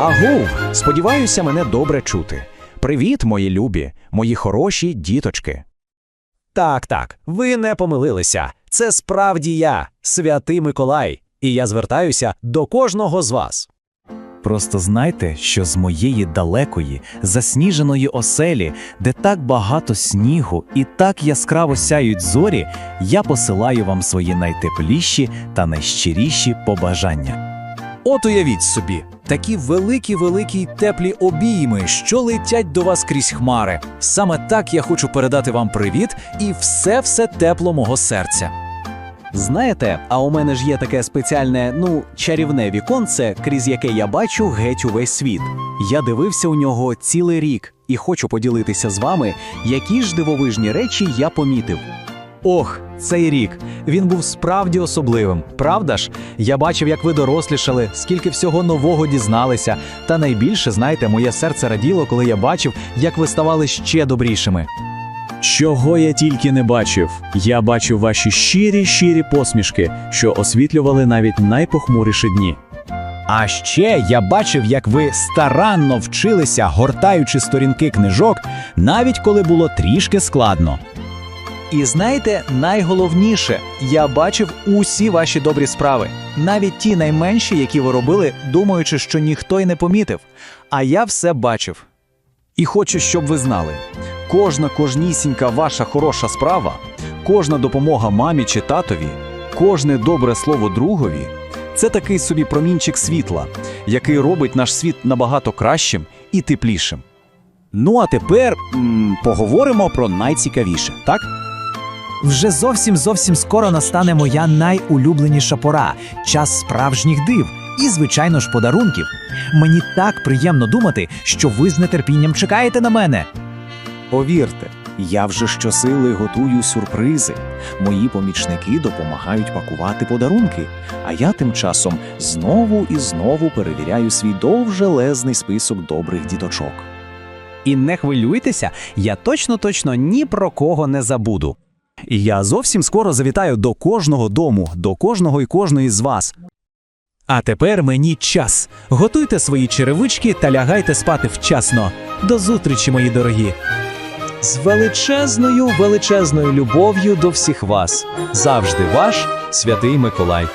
Агу, сподіваюся, мене добре чути. Привіт, мої любі, мої хороші діточки. Так, так, ви не помилилися. Це справді я, святий Миколай, і я звертаюся до кожного з вас. Просто знайте, що з моєї далекої, засніженої оселі, де так багато снігу і так яскраво сяють зорі, я посилаю вам свої найтепліші та найщиріші побажання. От уявіть собі, такі великі, великі теплі обійми, що летять до вас крізь хмари. Саме так я хочу передати вам привіт і все-все тепло мого серця. Знаєте, а у мене ж є таке спеціальне, ну, чарівне віконце, крізь яке я бачу геть увесь світ. Я дивився у нього цілий рік і хочу поділитися з вами, які ж дивовижні речі я помітив. Ох, цей рік він був справді особливим, правда ж? Я бачив, як ви дорослішали, скільки всього нового дізналися. Та найбільше, знаєте, моє серце раділо, коли я бачив, як ви ставали ще добрішими. Чого я тільки не бачив. Я бачив ваші щирі, щирі посмішки, що освітлювали навіть найпохмуріші дні. А ще я бачив, як ви старанно вчилися, гортаючи сторінки книжок, навіть коли було трішки складно. І знаєте, найголовніше, я бачив усі ваші добрі справи, навіть ті найменші, які ви робили, думаючи, що ніхто й не помітив. А я все бачив. І хочу, щоб ви знали: кожна кожнісінька ваша хороша справа, кожна допомога мамі чи татові, кожне добре слово другові це такий собі промінчик світла, який робить наш світ набагато кращим і теплішим. Ну а тепер м, поговоримо про найцікавіше, так? Вже зовсім зовсім скоро настане моя найулюбленіша пора час справжніх див і, звичайно ж, подарунків. Мені так приємно думати, що ви з нетерпінням чекаєте на мене. Повірте, я вже щосили готую сюрпризи. Мої помічники допомагають пакувати подарунки, а я тим часом знову і знову перевіряю свій довжелезний список добрих діточок. І не хвилюйтеся, я точно точно ні про кого не забуду. І я зовсім скоро завітаю до кожного дому, до кожного і кожної з вас. А тепер мені час. Готуйте свої черевички та лягайте спати вчасно. До зустрічі, мої дорогі! З величезною величезною любов'ю до всіх вас завжди ваш святий Миколай.